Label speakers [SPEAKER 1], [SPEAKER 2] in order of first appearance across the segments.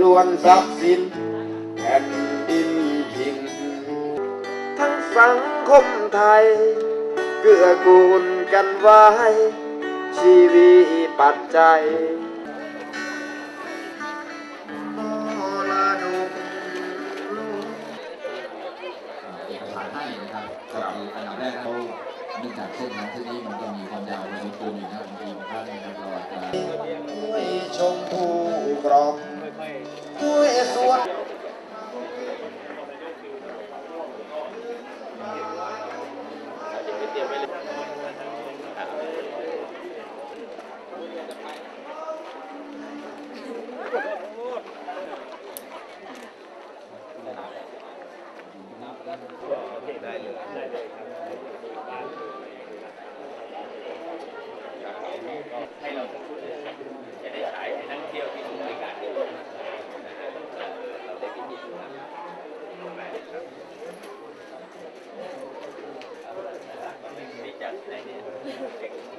[SPEAKER 1] ล้วนทรัพย์สินแผ่นดินหินทั้งสังคมไทย เกื้อกูลกันไว้ ชีวิตปัจจัย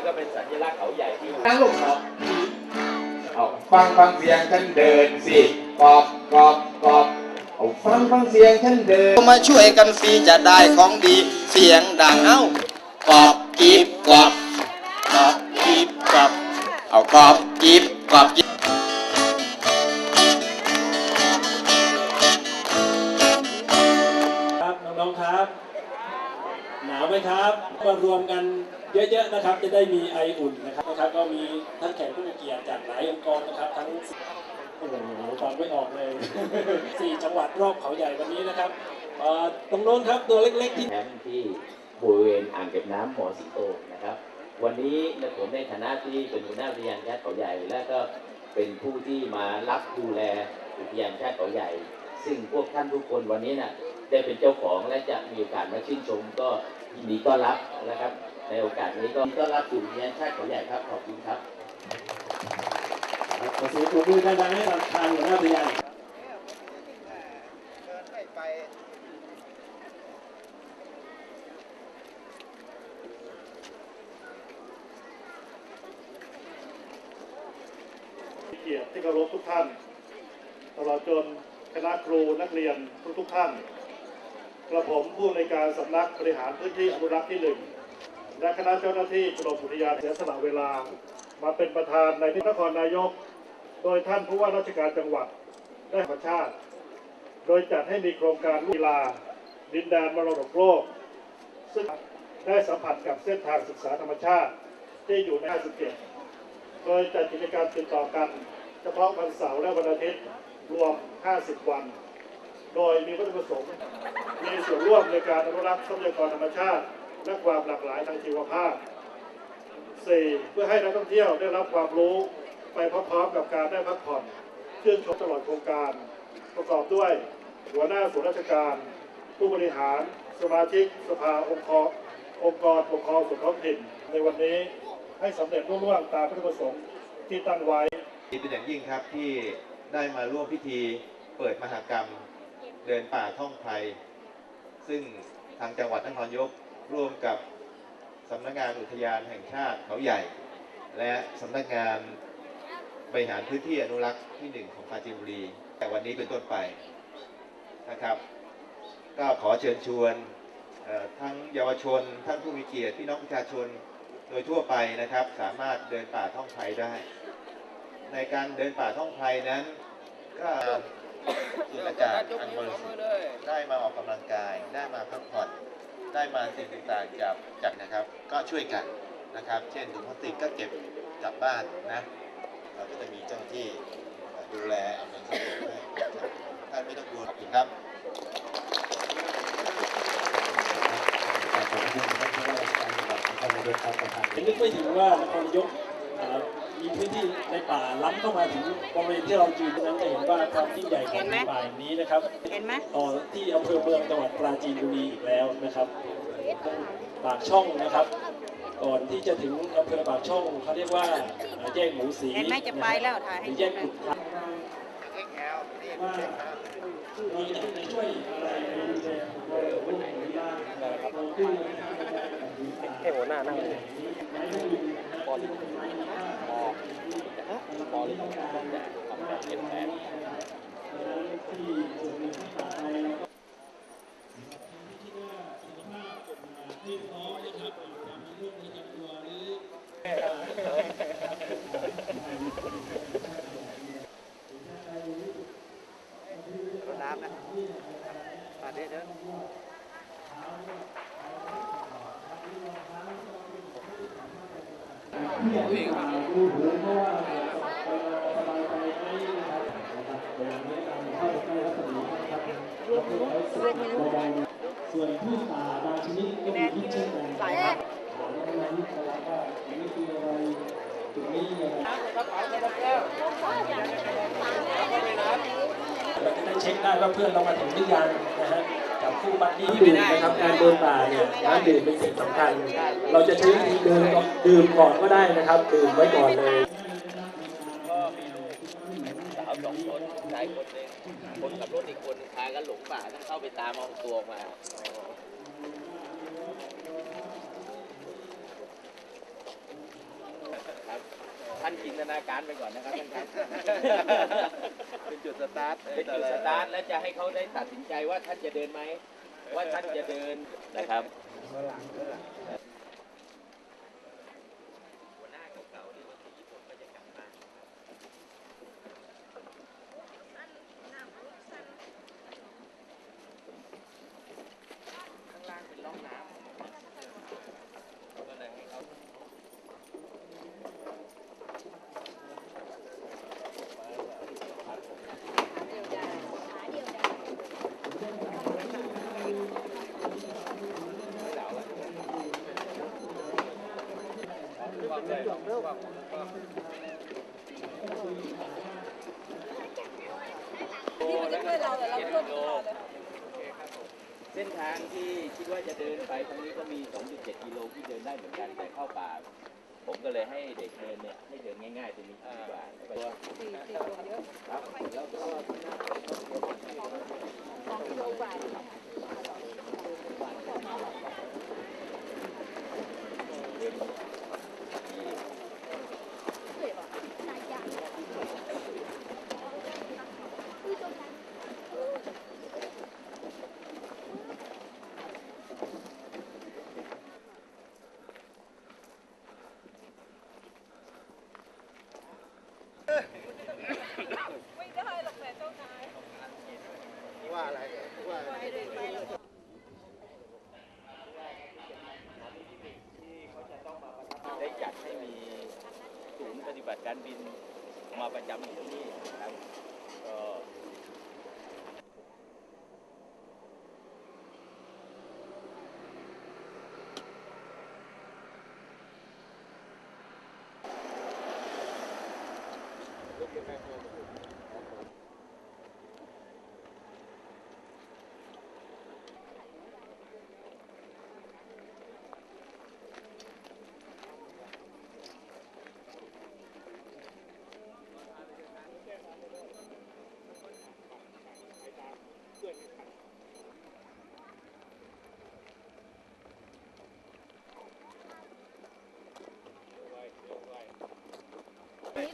[SPEAKER 2] นนี้ก็เป็
[SPEAKER 3] นสัญลักษณ์เขาใหญ่ที่
[SPEAKER 4] นั่งลงเนาะเอาฟังฟังเสียงฉันเดินสิกอบกอบกอบเอาฟังฟังเสียงฉันเดิน
[SPEAKER 1] มาช่วยกันฟรีจะได้ของดี เสียงดังเอ้ากอบกีบกอบกอบกีบกอบเอากอบกีบกอบกีบ
[SPEAKER 5] ครับน้องๆครับ หนาวไหมครับมารวมกัน เยอะๆนะครับจะได้มีไออุ่นนะครับนะครับก็มีท่านแขกผู้มีเกียรติจากหลายองค์กรนะครับทั้งโอ้โหฟังไม่ออกเลย สี่จังหวัดรอบเขาใหญ่วันนี้นะครับตรงโน้นครับตัวเล็กๆที่
[SPEAKER 3] แคมป์ที่บริเวณอ่างเก็บน้ำหมอสิโตนะครับ วันนี้ผมในฐานะที่เป็นหัวหน้าอุทยานแห่งชาติเขาใหญ่และก็เป็นผู้ที่มารับดูแลอุทยานแห่งชาติเขาใหญ่ ซึ่งพวกท่านทุกคนวันนี้น่ะได้เป็นเจ้าของและจะมีโอกาสมาชื่นชมก็ยินดีต้อนรับนะครับ ในโอกาสนี้ก็ต้อนรับสู่อุทยานแห่งชาติเขาใหญ่ครับขอบคุณครับ
[SPEAKER 5] ขอเสียงปรบมือดังๆให้กับทางหัวหน้าอุทยาน
[SPEAKER 6] เกียรติที่เคารพทุกท่านตลอดจนคณะครูนักเรียนทุกทุกๆท่านกระผมผู้ในวยการสำนักบริหารพื้นที่อนุรักษ์ที่หนึ่ง และคณะเจ้าหน้าที่กรมอุทยานเสียสละเวลา มาเป็นประธานในที่นครนายก โดยท่านผู้ว่าราชการจังหวัดได้ธรรมชาติ โดยจัดให้มีโครงการกีฬา ดินแดนมรดกโลก ซึ่งได้สัมผัสกับเส้นทางศึกษาธรรมชาติที่อยู่ใน57โดยจัดกิจกรรมติดต่อกัน เฉพาะวันเสาร์และวันอาทิตย์รวม 50 วัน โดยมีวัตถุประสงค์มีส่วนร่วมในการอนุรักษ์ทรัพยากรธรรมชาติ และความหลากหลายทางชีวภาพ 4. เพื่อให้นักท่องเที่ยวได้รับความรู้ไปพร้อมๆกับการได้พักผ่อนชื่นชมตลอดโครงการ ประกอบด้วยหัวหน้าส่วนราชการ ผู้บริหาร สมาชิก สภาองค์กรองค์กรปกครองส่วนท้องถิ่นในวันนี้ให้สำเร็จรุ่ร่วงตามวัตถุประสงค์ที่ตั้งไว้
[SPEAKER 7] ดีเป็นอย่างยิ่งครับที่ได้มาร่วมพิธีเปิดมหากรรมเดินป่าท่องไทยซึ่งทางจังหวัดนครยก ร่วมกับสำนักงานอุทยานแห่งชาติเขาใหญ่ และสำนักงานบริหารพื้นที่อนุรักษ์ที่หนึ่งของปราจีนบุรี แต่วันนี้เป็นต้นไปนะครับ ก็ขอเชิญชวนทั้งเยาวชนท่านผู้มีเกียรติพี่น้องประชาชนโดยทั่วไปนะครับ สามารถเดินป่าท่องไทยได้ ในการเดินป่าท่องไทยนั้น ก็สูดอากาศอันบริสุทธิ์ได้มาออกกำลังกายได้มาพักผ่อน ได้มาสิ่งต่างๆจากจากนะครับ ก็ช่วยกันนะครับ เช่นถุงพลาสติกก็เก็บกลับบ้านนะเราก็จะมีเจ้าหน้าที่ดูแลอำนวยความสะดวกให้ท่านไม่ต้องกลัวขอบคุณครับ
[SPEAKER 5] นึกไม่ถึงว่านครนายก มีพื้นที่ในป่าล้ำเข้ามาถึงบริเวณที่เรายืนตรงนั้นจะเห็นว่าความยิ่งใหญ่ของป่าแห่งนี้นะครับ
[SPEAKER 8] เห็นไหม
[SPEAKER 5] ต่อที่อำเภอเมืองจังหวัดปราจีนบุรีอีกแล้วนะครับปากช่องนะครับ ก่อนที่จะถึงอำเภอปากช่องเขาเรียกว่าแยกหมูสี
[SPEAKER 8] เห็นไหมจะไปแล้วถ่าย
[SPEAKER 5] ห
[SPEAKER 8] ให้
[SPEAKER 5] รือ
[SPEAKER 8] ดู
[SPEAKER 5] แยก
[SPEAKER 8] นะ
[SPEAKER 5] ขุดพลับว่าเราจะได้ช่วยอะไรในดูแลของเราวันไหนบ้างนะครับเราขึ้นให้หัวหน้านั่งเลยป อลิปอปอลิต้องการทำแบบเปลี่ยนแปลงที่ส่วนหนึ่งที่ปลอ ดภัยแล้วก็ส่วนพืชป่าบางชนิดก็มีพิษเช่นกันครับดังนั้นเราก็ไม่คืออะไรจุดนี้นะครับเราจะได้เช็คได้ว่าเพื่อนเรามาถึงหรือยังนะฮะ กับคู่บัดดี้ดื่มนะครับการเดินป่าเนี่ยน้ำดื่มเป็นสิ่งสำคัญ เราจะใช้วิธีเดินก่อนดื่มก่อนก็ได้นะครับ ดื่มไว้ก่อนเลย
[SPEAKER 3] สาวสองคนชายคนหนึ่งคนกับรถอีกคนหนึ่งพากันหลงป่าต้องเข้าไปตามเอาตัวมา ครับ ท่านจินตนาการไปก่อนนะครับท่านครับเป็นจุดสตาร์ทเป็นจุดสตาร์ทและจะให้เขาได้ตัดสินใจว่าท่านจะเดินไหมว่าท่านจะเดินนะครับหัวหน้าเก่าๆที่รถที่ญี่ปุ่นก็จะกลับมา ข้างล่างเป็นร่องน้ำก็เลยให้เขา
[SPEAKER 8] นี่มันจะช่วยเราแต่เราช่วยเราเลย
[SPEAKER 3] เส้นทางที่คิดว่าจะเดินไปตรงนี้ก็มี 2.7 กิโลที่เดินได้เหมือนกันแต่เข้าป่า ผมก็เลยให้เด็กเดินเนี่ยให้เดินง่ายๆตรงนี้ดีกว่าตัว
[SPEAKER 8] สี่สี่ตัวเยอะ
[SPEAKER 3] ครับแล้วก็
[SPEAKER 8] สองกิโลกว่า ไม่ได้หรอกแม่เจ้านาย
[SPEAKER 1] ว่าอะไรว่า
[SPEAKER 8] ไม่ได้ไปหร
[SPEAKER 3] ได้จัดให้มีศูนย์ปฏิบัติการบินมาประจำอยู่ที่นี่ครับ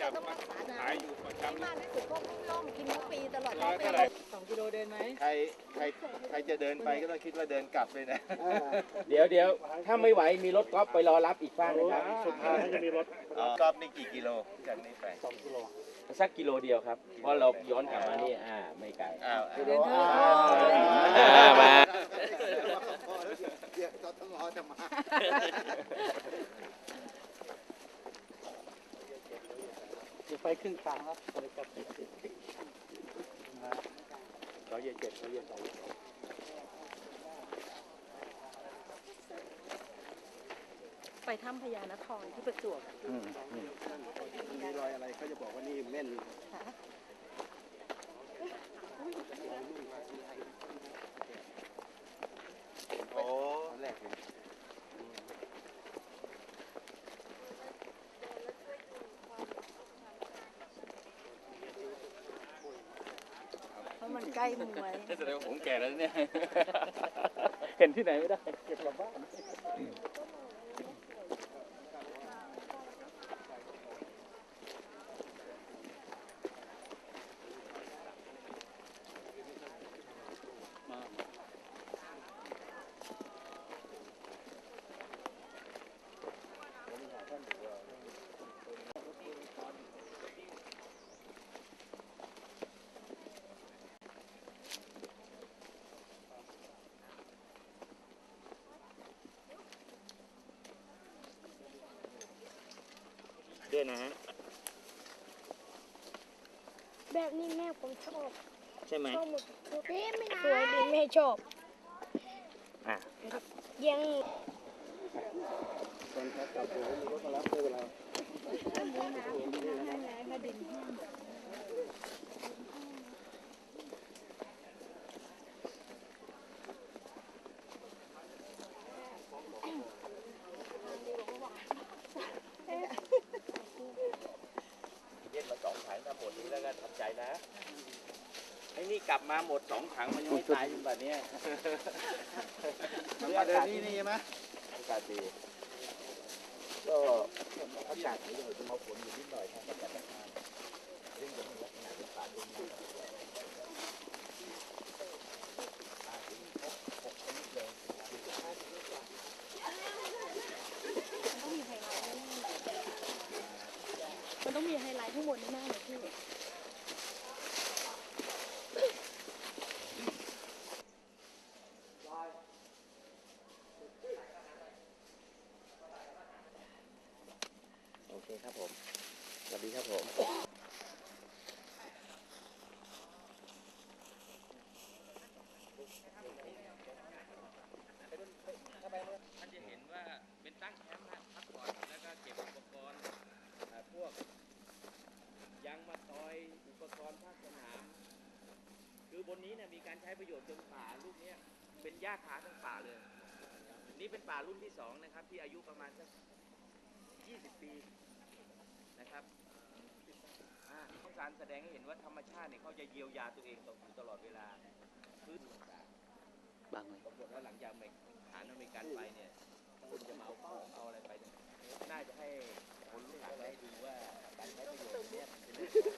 [SPEAKER 3] จั
[SPEAKER 8] บมาขายอยู่ สองกิโลเดินไหม
[SPEAKER 7] ใครใครใครจะเดินไปก็ต้องคิดว่าเดินกลับเลยนะ
[SPEAKER 3] เดี๋ยวเดี๋ยวถ้าไม่ไหวมีรถกอล์ฟไปรอรับอีกฟ้ากนะครับ
[SPEAKER 6] สุดท้ายจะมีรถ
[SPEAKER 7] รอบนี้กี่กิโลจากนี้ไป
[SPEAKER 3] สักกิโลเดียวครับ เพราะเราย้อนกลับมานี่อ่าไม่ไกล
[SPEAKER 7] อ้าว
[SPEAKER 8] เดินเถอะ
[SPEAKER 3] อ่ามา
[SPEAKER 1] เดี๋ยวต้องรอจะมา
[SPEAKER 5] เดี๋ยว ไปครึ่งทางครับไปกลับไปร้อยเจ็ดร้อยเจ็ด
[SPEAKER 8] ไปถ้ำพญานครที่ประจวบ
[SPEAKER 3] อืมอืม
[SPEAKER 9] น
[SPEAKER 1] โอ้
[SPEAKER 8] เพราะมันใกล้ มวย
[SPEAKER 9] แสดงว่าผมแก่แล้วเนี่ย เห็นที่ไหนไม่ได้ เก็บกลับบ้าน
[SPEAKER 1] ด้วยนะฮะ
[SPEAKER 10] แบบนี้แม่ผมชอบ
[SPEAKER 1] ใช่ไหม
[SPEAKER 10] ชอบหมดทุกสวยดีแม่ชอบ
[SPEAKER 1] อะ
[SPEAKER 10] ยัง
[SPEAKER 3] เย็นมาสองถังถ้าหมดนี้แล้วก็ทำใจนะไอ้นี่กลับ มาหมดสองถังมันยังไม่ตายจนแบบนี้ย
[SPEAKER 1] มันมาเดินนี่นี่ไหม
[SPEAKER 3] อากาศดีก็อากาศดีเลยมาฝนอยู่นิดหน่อยทางประจันตคามซึ่งจะมีลักษณะเป็นป่าดงดิบ
[SPEAKER 10] มันต้องมีไฮไลท์ทั้งหมดแน่เลยพี่
[SPEAKER 3] โอเคครับผม สวัสดีครับผม ท่านจะเห็นว่าเป็นตั้งแคมป์นะพักผ่อนแล้วก็เก็บอุปกรณ์อ่าพวกยางมาตอยอุปกรณ์ภาคสนาม คือบนนี้เนี่ยมีการใช้ประโยชน์จนป่าลูกเนี้ยเป็น หญ้าคาทั้งป่าเลย นี่เป็นป่ารุ่นที่สองนะครับ ที่อายุประมาณสัก20ปีนะครับอ่าต้องการแสดงให้เห็นว่าธรรมชาติเนี่ยเขาจะเยียวยาตัวเองตลอดตลอดเวลาพื้นต่าง
[SPEAKER 9] บางเลย
[SPEAKER 3] ปรากฏว่าหลังจากเมกฐานอเมริกันไปเนี่ยคนจะมาเอาของเอาอะไรไปเนี่ยน่าจะให้คนรู้จักได้ดูว่าการใช้ประโยชน์ตรงเนี้ยมันเป็น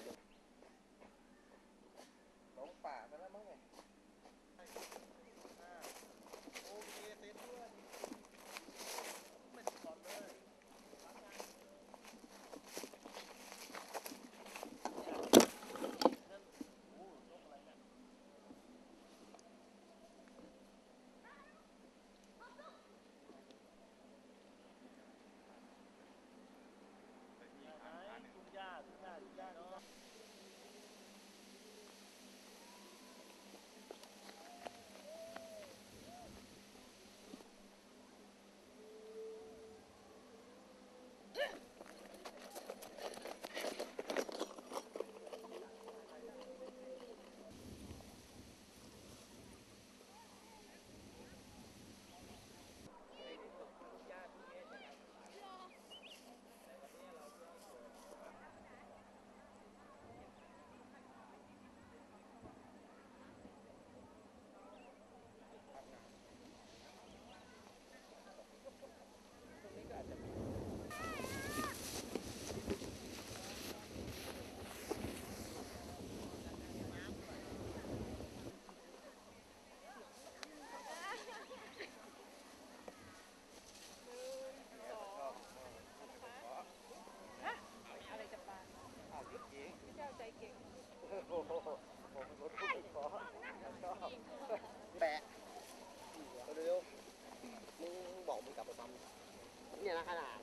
[SPEAKER 3] เนี่
[SPEAKER 1] ยนะขนาด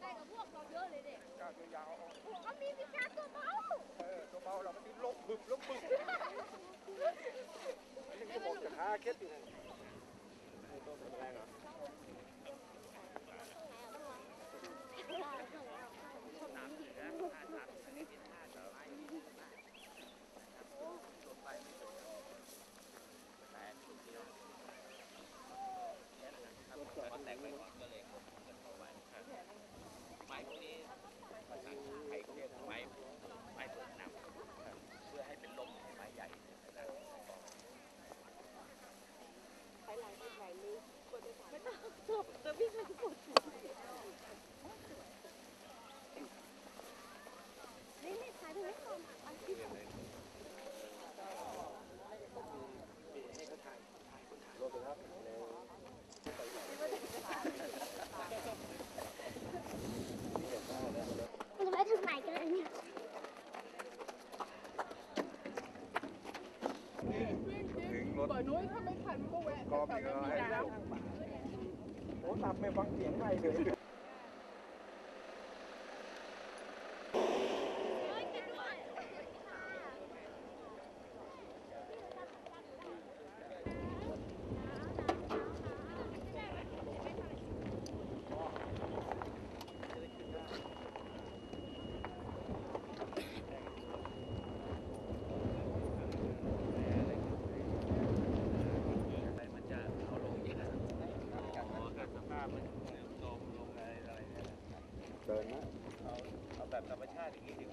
[SPEAKER 10] ใกล้กับพวกเราเยอะเลยเด็ก
[SPEAKER 1] ก้าวยาวๆเอา
[SPEAKER 10] ผมก็มีวิชาตัวเบา
[SPEAKER 1] เออตัวเบาเราไม่ติดลบบึบลบบึบอันนี้ก็บอกจะหาเคล็ดอยู่ตัวแรงเหรอ ถึงรถปล่
[SPEAKER 3] อยนุ้ยถ้าไม่ทันมันก็แวะกองมีอะไร โอ้ตับไม่ฟังเสียงไม่เลย
[SPEAKER 7] แบบธรรมชาติอย่างนี้
[SPEAKER 3] ดี